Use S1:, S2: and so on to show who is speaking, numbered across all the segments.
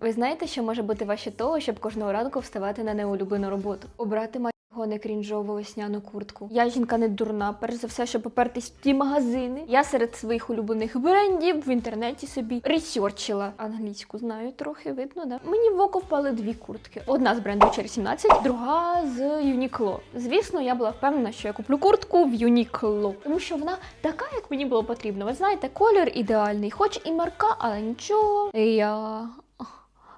S1: Ви знаєте, що може бути ваше того, щоб кожного ранку вставати на неулюблену роботу? Обрати майого не крінжову весняну куртку. Я жінка не дурна, перш за все, щоб попертись в ті магазини. Я серед своїх улюблених брендів в інтернеті собі ресерчила. Англійську знаю трохи, видно, да? Мені в око впали дві куртки. Одна з бренду Cherry 17, друга з Uniqlo. Звісно, я була впевнена, що я куплю куртку в Uniqlo, тому що вона така, як мені було потрібно. Ви знаєте, колір ідеальний, хоч і марка, але нічого. Я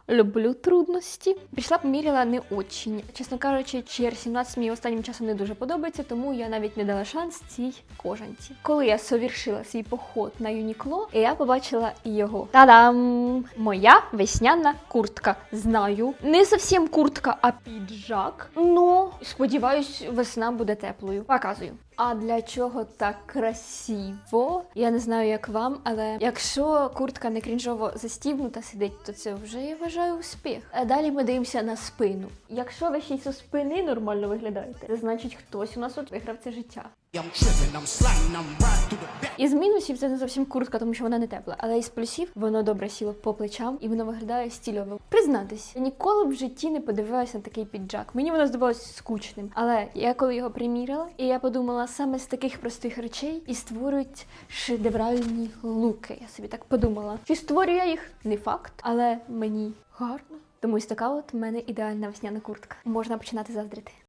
S1: люблю трудності. Пішла поміряла не очень. Чесно кажучи, чр 17 мені останнім часом не дуже подобається, тому я навіть не дала шанс цій кожанці. Коли я совершила свій поход на Юнікло, я побачила його. Та-дам! Моя весняна куртка. Знаю. Не зовсім куртка, а піджак. Ну, сподіваюсь, весна буде теплою. Показую. А для чого так красиво? Я не знаю, як вам, але якщо куртка не крінжово застібнута сидить, то це вже я вважаю успіх. А далі ми дивимося на спину. Якщо ви ще зі спини нормально виглядаєте, це значить хтось у нас тут виграв це життя. Із мінусів це не зовсім куртка, тому що вона не тепла. Але із плюсів воно добре сіло по плечам і воно виглядає стільово. Признатись, я ніколи в житті не подивилася на такий піджак. Мені воно здавалося скучним. Але я коли його приміряла, і я подумала, саме з таких простих речей і створюють шедевральні луки. Я собі так подумала. Чи створюю я їх? Не факт, але мені гарно. Тому ось така от в мене ідеальна весняна куртка. Можна починати заздрити.